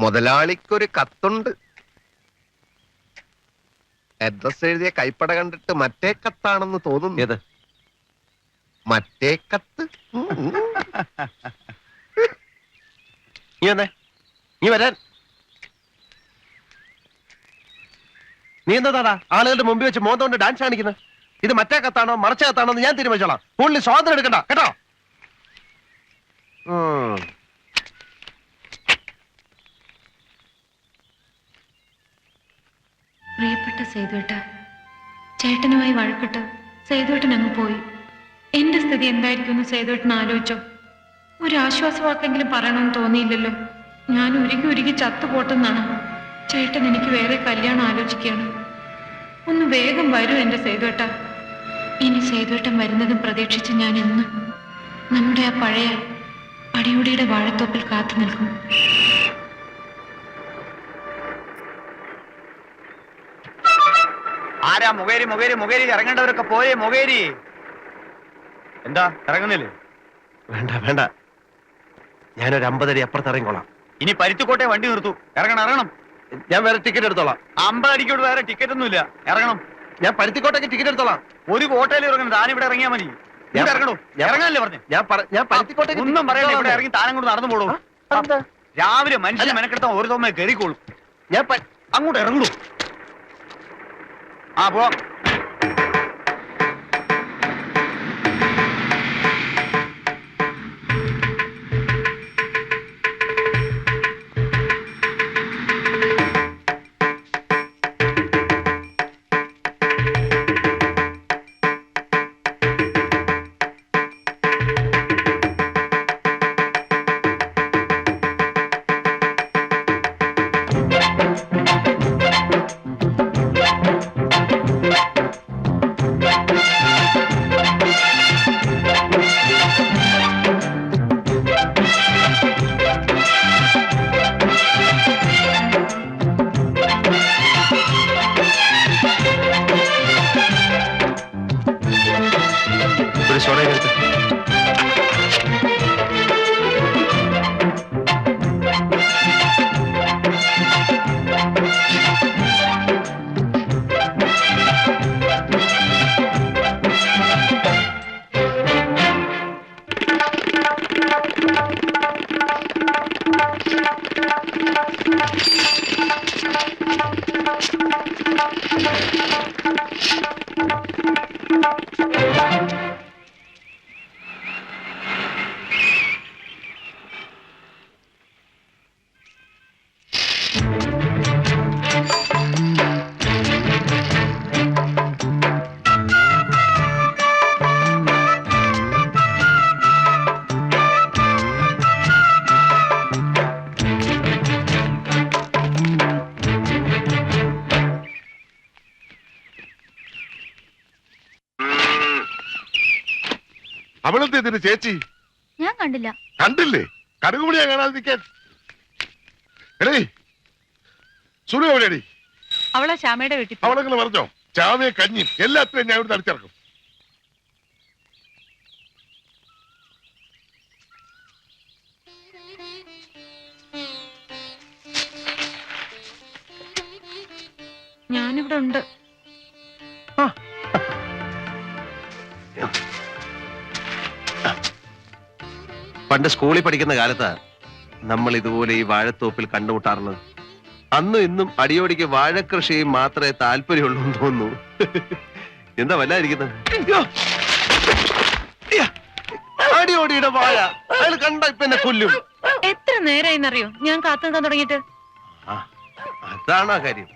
മുതലാളിക്കൊരു കത്തുണ്ട്. Address എഴുതിയ കൈപ്പട കണ്ടിട്ട് മറ്റേ കത്താണെന്ന് തോന്നുന്നു. ഏത്? മറ്റേ കത്ത്. നീ വന്നേ. നീ വരാൻ. നീ എന്താടാ ആളുകളുടെ മുമ്പിൽ വെച്ച് മോന്തം കൊണ്ട് ഡാൻസ് കാണിക്കുന്നത് ഇത് മറ്റേ കത്താണോ മറച്ച കത്താണോ എന്ന് ഞാൻ തീരുമാനിച്ചോളാം. കൂടുതൽ സ്വാതന്ത്ര്യം എടുക്കണ്ട. കേട്ടോ? പ്രിയപ്പെട്ട സേതുവേട്ട ചേട്ടനുമായി വഴക്കിട്ട് സേതുവേട്ടൻ അങ്ങ് പോയി. എന്റെ സ്ഥിതി എന്തായിരിക്കുമെന്ന് സേതുവേട്ടൻ ആലോചിച്ചോ. ഒരു ആശ്വാസവാക്കെങ്കിലും പറയണമെന്ന് തോന്നിയില്ലല്ലോ. ഞാൻ ഉരുകി ഉരുകി ചത്തുപോട്ടെന്നാണ്. ചേട്ടൻ എനിക്ക് വേറെ കല്യാണം ആലോചിക്കുകയാണ്. ഒന്ന് വേഗം വരൂ എന്റെ സേതുവേട്ട. ഇനി സേതുവേട്ടൻ വരുന്നതും പ്രതീക്ഷിച്ച് ഞാൻ എന്നും നമ്മുടെ ആ പഴയ അടിയുടിയുടെ വാഴത്തോപ്പിൽ കാത്തു നിൽക്കും. ആരാ മുഖേരി മുഖേരി മുഖേരി? ഇറങ്ങേണ്ടവരൊക്കെ പോരെ മുഖേരി. എന്താ ഇറങ്ങുന്നില്ലേ? വേണ്ട വേണ്ട. ഞാനൊരു അമ്പതടി അപ്പുറത്ത് ഇറങ്ങിക്കോളാം. ഇനി പരുത്തിക്കോട്ടെ വണ്ടി നിർത്തു. ഇറങ്ങണം ഇറങ്ങണം. ഞാൻ വേറെ ടിക്കറ്റ് എടുത്തോളാം. അമ്പതടിക്കോട് വേറെ ടിക്കറ്റ് ഒന്നുമില്ല ഇറങ്ങണം. ഞാൻ പരുത്തിക്കോട്ടേക്ക് ടിക്കറ്റ് എടുത്തോളാം. ഒരു ഹോട്ടലിൽ ഇറങ്ങണം താൻ ഇവിടെ ഇറങ്ങിയാൽ മതി. ഞാൻ- ഇറങ്ങണോ? ഇറങ്ങാനല്ലേ പറഞ്ഞു? ഞാൻ ഞാൻ പരുത്തിക്കോട്ടേക്ക് ഒന്നും പറയണ്ട. ഇവിടെ ഇറങ്ങി താനും കൊണ്ട് നടന്നു പോളൂ രാവിലെ മനുഷ്യനെ മെനക്കെടുത്താൽ ഒരു തോമ കയറിക്കോളൂ. ഞാൻ അങ്ങോട്ട് ഇറങ്ങണു ആ പോവാം അവളെന്ത് ഇതിന് ചേച്ചി? ഞാൻ കണ്ടില്ല. കണ്ടില്ലേ? കടുകുമണിയാ കാണാതെ നിൽക്കാൻ എടേ സുനു എവിടെയാടി? അവളെ ശ്യാമയുടെ വീട്ടിൽ അവളെങ്ങനെ പറഞ്ഞോ ചാവയെ കഞ്ഞിയും എല്ലാത്തിനും ഞാൻ ഇവിടുന്ന് അടിച്ചിറക്കും. ഞാനിവിടെ ഉണ്ട്. പണ്ട് സ്കൂളിൽ പഠിക്കുന്ന കാലത്ത് നമ്മൾ ഇതുപോലെ ഈ വാഴത്തോപ്പിൽ കണ്ടുമുട്ടാറുള്ളത്. അന്നും ഇന്നും അടിയോടിക്ക് വാഴക്കൃഷി മാത്രമേ താല്പര്യമുള്ളൂ എന്ന് തോന്നുന്നു. എന്താ വല്ലാതിരിക്കുന്നത്! അടിയോടിയുടെ വാഴ. അയാൾ കണ്ട ഇപ്പൊ എന്നെ കൊല്ലും. എത്ര നേരായിന്നറിയോ? ഞാൻ കാത്തു നിൽക്കാൻ തുടങ്ങിയിട്ട്. ആ, അതാണ് ആ കാര്യം.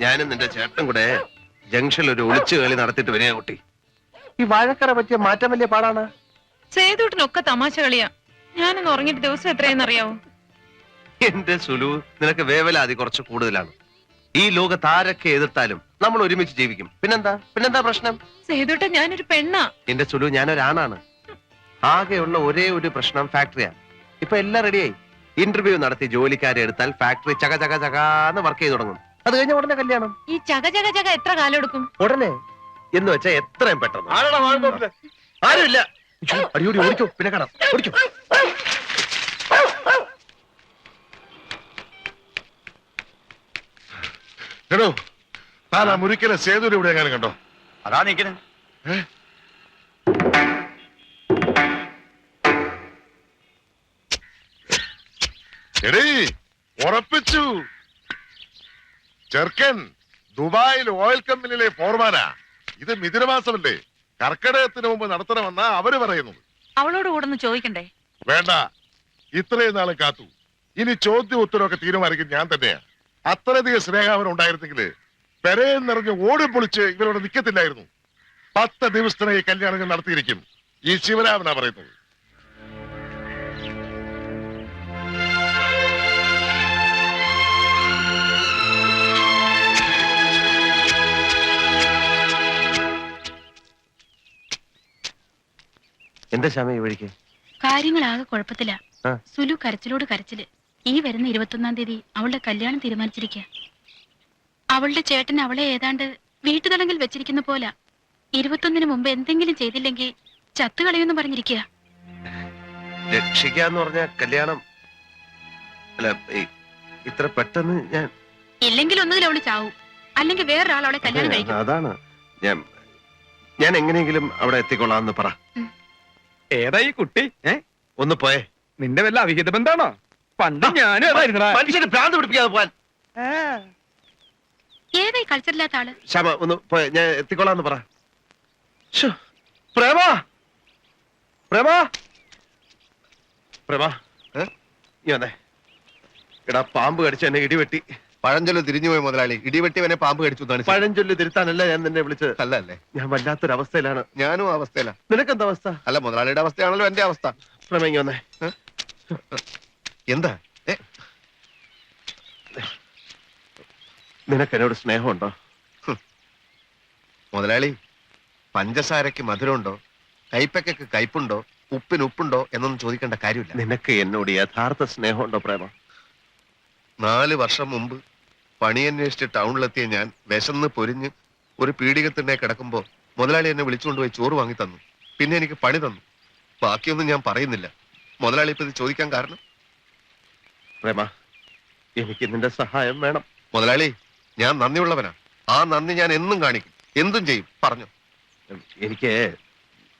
ഞാനും നിന്റെ ചേട്ടൻ കൂടെ ജംഗ്ഷനിൽ ഒരു ഒളിച്ചു കളി നടത്തിയിട്ട് വരിക കുട്ടി. ഈ വാഴക്കറ പറ്റിയ മാറ്റം വലിയ പാടാണ്. സേതുട്ടിനൊക്കെ തമാശ കളിയാ ഞാനൊന്ന് ഉറങ്ങിയിട്ട് ദിവസം എത്രയെന്നറിയാവോ എന്റെ സുലു നിനക്ക് വേവലാതി കുറച്ച് കൂടുതലാണ്. ഈ ലോകത്ത് ആരൊക്കെ എതിർത്താലും നമ്മൾ ഒരുമിച്ച് ജീവിക്കും. പിന്നെന്താ? പിന്നെന്താ പ്രശ്നം? സേതുട്ട ഞാനൊരു പെണ്ണാ. എന്റെ സുലു ഞാനൊരാണാണ്. ആകെയുള്ള ഒരേ ഒരു പ്രശ്നം ഫാക്ടറിയാണ്. ഇപ്പൊ എല്ലാം റെഡിയായി. ഇന്റർവ്യൂ നടത്തി ജോലിക്കാരെ എടുത്താൽ ഫാക്ടറി ചക ചക ചകാന്ന് വർക്ക് ചെയ്ത് തുടങ്ങും. അത് കഴിഞ്ഞ ഉടനെ കല്യാണം. ഈ ചക ചക ചക എത്ര കാലം എടുക്കും? ഉടനെ. എന്ന് വെച്ചാൽ എത്രയും പെട്ടെന്ന്. ആരുമില്ല. ഇല്ല അടിയോടി ഓടിക്കോ. പിന്നെ കാണാം. ഓടിക്കോ എടോ താൻ സേതു ഇവിടെ എങ്ങനെ കണ്ടോ? അതാ നിക്കണ് എടീ ഉറപ്പിച്ചു. ചെറുക്കൻ ദുബായിൽ ഓയിൽ കമ്പനിയിലെ ഫോർമാനാ. ഇത് മിഥുനമാസമല്ലേ? കർക്കിടകത്തിന് മുമ്പ് നടത്തണമെന്നാ അവർ പറയുന്നു അവളോട് കൂടെ ചോദിക്കണ്ടേ? വേണ്ട. ഇത്രയും നാളും കാത്തു. ഇനി ചോദ്യം ഉത്തരവൊക്കെ തീരുമാനിക്കും ഞാൻ തന്നെയാ. അത്രയധികം സ്നേഹം ഉണ്ടായിരുന്നെങ്കിൽ പെരയിൽ നിറഞ്ഞ് ഓടി പൊളിച്ച് ഇവരോട് നിൽക്കത്തില്ലായിരുന്നു പത്ത് ദിവസത്തിനെ ഈ കല്യാണങ്ങൾ നടത്തിയിരിക്കും. ഈ ശിവരാമനാ പറയുന്നത്. എന്താ ശ്യാമ ഈ വഴിക്ക്? കാര്യങ്ങളാകെ കുഴപ്പത്തില്ല. സുലു കരച്ചിലോട് കരച്ചിൽ. ഈ വരുന്ന ഇരുപത്തൊന്നാം തീയതി അവളുടെ കല്യാണം തീരുമാനിച്ചിരിക്കുക അവളുടെ ചേട്ടൻ അവളെ ഏതാണ്ട് വീട്ടുതടങ്കിൽ വെച്ചിരിക്കുന്ന പോല. ഇരുപത്തൊന്നിന് മുമ്പ് എന്തെങ്കിലും ചെയ്തില്ലെങ്കിൽ ചത്തുകളയുമെന്ന് പറഞ്ഞിരിക്കുക. രക്ഷിക്കാന്ന് പറഞ്ഞ കല്യാണം. അല്ല ഇത്ര പെട്ടെന്ന് ഞാൻ ഇല്ലെങ്കിൽ ഒന്നുകിൽ അവൾ ചാവും. അല്ലെങ്കിൽ വേറൊരാൾ അവളെ കല്യാണം കഴിക്കും. അതാണ്. ഞാൻ ഞാൻ എങ്ങനെയെങ്കിലും അവിടെ എത്തിക്കൊള്ളാന്ന് പറ. ഏതാ ഈ കുട്ടി? ഏ? ഒന്ന് പോയേ. നിന്റെ വല്ല അവിഹിത ബന്ധാണോ പണ്ട് ഞാനും അതായിരുന്നടാ. മനുഷ്യന് ഭ്രാന്ത് പിടിപ്പിക്കാതെ പോവാൻ. ഏതായി കളിച്ചിട്ടില്ലാത്ത ആൾ? ശ്യാമ ഒന്ന് പോയെ ഞാൻ എത്തിക്കൊള്ളാന്ന് പറ. ശ്ശോ, പ്രേമ! പ്രേമ! പ്രേമ ഏ? നീ വന്നേ. എടാ പാമ്പ് കടിച്ച് എന്നെ ഇടിവെട്ടി. പഴഞ്ചൊല്ല് തിരിഞ്ഞുപോയി മുതലാളി. ഇടിവെട്ടിവനെ പാമ്പ് കടിച്ചു എന്നാണ് ശരി. പഴഞ്ചൊല്ല് തിരുത്താനല്ല ഞാൻ നിന്നെ വിളിച്ചത്. അല്ല അല്ലേ ഞാൻ വല്ലാത്തൊരവസ്ഥയിലാണ് ഞാനും ആ അവസ്ഥയില. നിനക്കെന്താ അവസ്ഥ? അല്ല മുതലാളിയുടെ അവസ്ഥയാണല്ലോ എന്റെ അവസ്ഥ. പ്രേമ ഇങ്ങ് വന്നേ. എന്താ? നിനക്ക് എന്നോട് സ്നേഹമുണ്ടോ മുതലാളി പഞ്ചസാരയ്ക്ക് മധുരമുണ്ടോ? കൈപ്പക്കയ്ക്ക് കയ്പുണ്ടോ ഉപ്പിന് ഉപ്പുണ്ടോ? എന്നൊന്നും ചോദിക്കേണ്ട കാര്യമില്ല. നിനക്ക് എന്നോട് യഥാർത്ഥ സ്നേഹമുണ്ടോ പ്രേമ? നാല് വർഷം മുമ്പ് പണിയന്വേഷിച്ച് ടൗണിലെത്തിയ ഞാൻ വിശന്ന് പൊരിഞ്ഞ് ഒരു പീഡികത്തിനെ കിടക്കുമ്പോൾ മുതലാളി എന്നെ വിളിച്ചുകൊണ്ടുപോയി ചോറ് വാങ്ങി തന്നു. പിന്നെ എനിക്ക് പണി തന്നു. ബാക്കിയൊന്നും ഞാൻ പറയുന്നില്ല. മുതലാളി ഇപ്പൊ ഇത് ചോദിക്കാൻ കാരണം? പ്രേമ എനിക്ക് നിന്റെ സഹായം വേണം. മുതലാളി ഞാൻ നന്ദിയുള്ളവനാ. ആ നന്ദി ഞാൻ എന്നും കാണിക്കും. എന്തും ചെയ്യും. പറഞ്ഞു. എനിക്ക്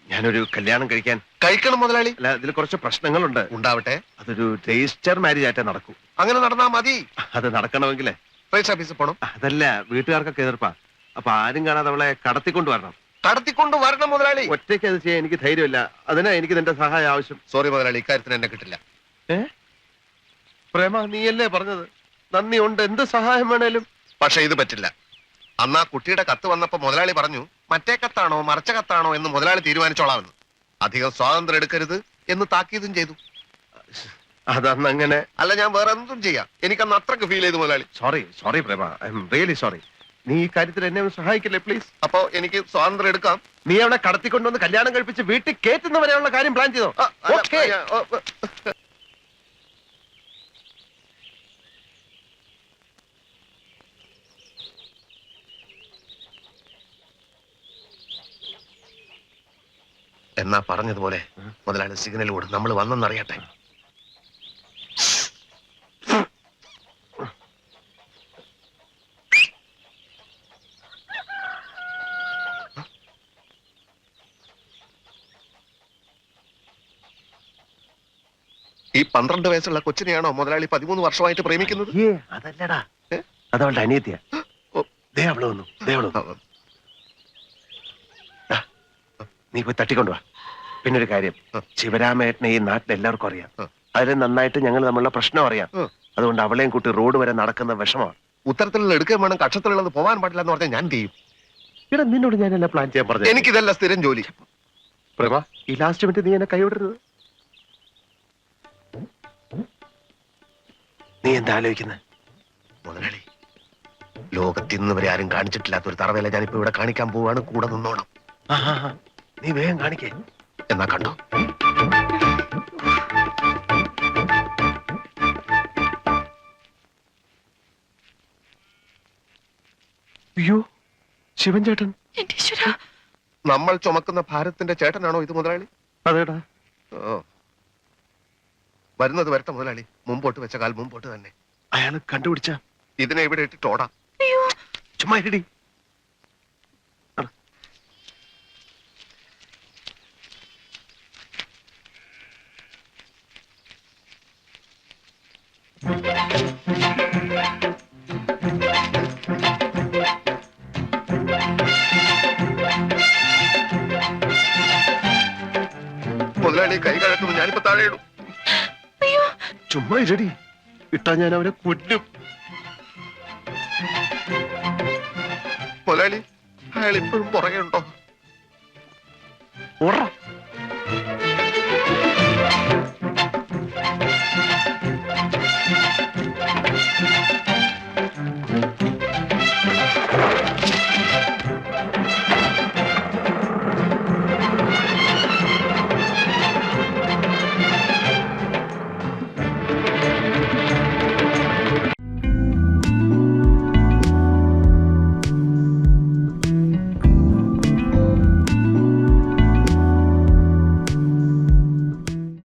ഞാനൊരു കല്യാണം കഴിക്കാൻ കഴിക്കണം മുതലാളി. അല്ല ഇതിൽ കുറച്ച് പ്രശ്നങ്ങളുണ്ട്. ഉണ്ടാവട്ടെ. അതൊരു രജിസ്റ്റർ മാരേജ് ആയിട്ട് നടക്കൂ. അങ്ങനെ നടന്നാ മതി. അത് നടക്കണമെങ്കിൽ പൈസ ഓഫീസിൽ പോണം. അതല്ല വീട്ടുകാർക്കൊക്കെ എതിർപ്പാ. അപ്പൊ ആരും കാണാതെ അവളെ കടത്തിക്കൊണ്ട് വരണം. കടത്തിക്കൊണ്ട് വരണം മുതലാളി. ഒറ്റയ്ക്ക് അത് ചെയ്യാൻ എനിക്ക് ധൈര്യമില്ല. അതിനാ എനിക്ക് നിന്റെ സഹായം ആവശ്യം. സോറി മുതലാളി ഇക്കാര്യത്തിന് എന്നെ കിട്ടില്ല. ഏ? പ്രേമ നീയല്ലേ പറഞ്ഞത്? നന്ദിയുണ്ട്. എന്ത് സഹായം വേണേലും പക്ഷെ ഇത് പറ്റില്ല. അന്ന് ആ കുട്ടിയുടെ കത്ത് വന്നപ്പോൾ മുതലാളി പറഞ്ഞു മറ്റേ കത്താണോ മറച്ച കത്താണോ എന്ന് മുതലാളി തീരുമാനിച്ചോളാമെന്ന്. അധികം സ്വാതന്ത്ര്യം എടുക്കരുത് എന്ന് താക്കീതും ചെയ്തു. അതന്ന് അങ്ങനെ അല്ല ഞാൻ വേറെ എന്തും ചെയ്യാം. എനിക്കന്ന് അത്രയ്ക്ക് ഫീൽ ചെയ്തു മുതലാളി. Sorry sorry Prema. I am really sorry നീ ഈ കാര്യത്തിൽ എന്നെ ഒന്ന് സഹായിക്കില്ലേ പ്ലീസ് അപ്പോ എനിക്ക് സ്വാതന്ത്ര്യം എടുക്കാം. നീ അവളെ കടത്തിക്കൊണ്ടുവന്ന് കല്യാണം കഴിപ്പിച്ച് വീട്ടിൽ കേറ്റുന്നവരെയുള്ള കാര്യം പ്ലാൻ ചെയ്തോ? ആ, അല്ല, Okay. ഞാൻ- ഓ, ഓ. എന്നാ പറഞ്ഞതുപോലെ മുതലാളി സിഗ്നൽ നമ്മൾ വന്നെന്നറിയട്ടെ. ഈ പന്ത്രണ്ട് വയസ്സുള്ള കൊച്ചിനെയാണോ മുതലാളി പതിമൂന്ന് വർഷമായിട്ട് പ്രേമിക്കുന്നത്? അതല്ലടാ? അതവളുടെ അനിയത്തിയ. ദേ അവൾ വന്നു ദേ അവൾ വന്നു. ദാ, നീ പോയി തട്ടിക്കൊണ്ടുവാ പിന്നെ ഒരു കാര്യം. ശിവരാമേട്ടനെ ഈ നാട്ടിൽ എല്ലാവർക്കും അറിയാം. അതിൽ നന്നായിട്ട് ഞങ്ങൾ തമ്മിലുള്ള പ്രശ്നം അറിയാം. അതുകൊണ്ട് അവളെയും കൂട്ടി റോഡ് വരെ നടക്കുന്ന വിഷമമാണ്. ഉത്തരത്തിലുള്ള എടുക്കാൻ വേണം കക്ഷത്തിലുള്ളത് പോകാൻ പാടില്ല എന്ന് പറഞ്ഞാൽ ഞാൻ ചെയ്യും? ഇവിടെ നിന്നോട് ഞാനല്ല പ്ലാൻ ചെയ്യാൻ പറഞ്ഞു എനിക്കിതല്ല സ്ഥിരം ജോലി. പ്രേമ ഈ ലാസ്റ്റ് മിനിറ്റ് നീ എന്നെ കൈവിടരുത്. നീ എന്താ ആലോചിക്കുന്നത് മുതലാളി വരെ ആരും കാണിച്ചിട്ടില്ലാത്ത ഒരു തറവേല ഞാനിപ്പോ ഇവിടെ കാണിക്കാൻ പോവാണ്. കൂടെ നിന്നോണം. നീ വേഗം കാണിക്കേ. എന്നാ കണ്ടോ? അയ്യോ ശിവൻ ചേട്ടൻ. നമ്മൾ ചുമക്കുന്ന ഭാരത്തിന്റെ ചേട്ടനാണോ ഇത് മുതലാളി? അതേടാ. ഓ. വരുന്നത് വരട്ടെ മുതലാളി. മുമ്പോട്ട് വെച്ച കാൽ മുമ്പോട്ട് തന്നെ. അയാൾ കണ്ടുപിടിച്ച. ഇതിനെ ഇവിടെ ഇട്ടിട്ട് ഓടാം. അയ്യോ. ചുമ്മാ ഇരടി. ഇട്ടാ ഞാൻ അവനെ കൊല്ലും. മുതലാളി അയാൾ ഇപ്പോഴും പുറകെ ഉണ്ടോ? ഓടാ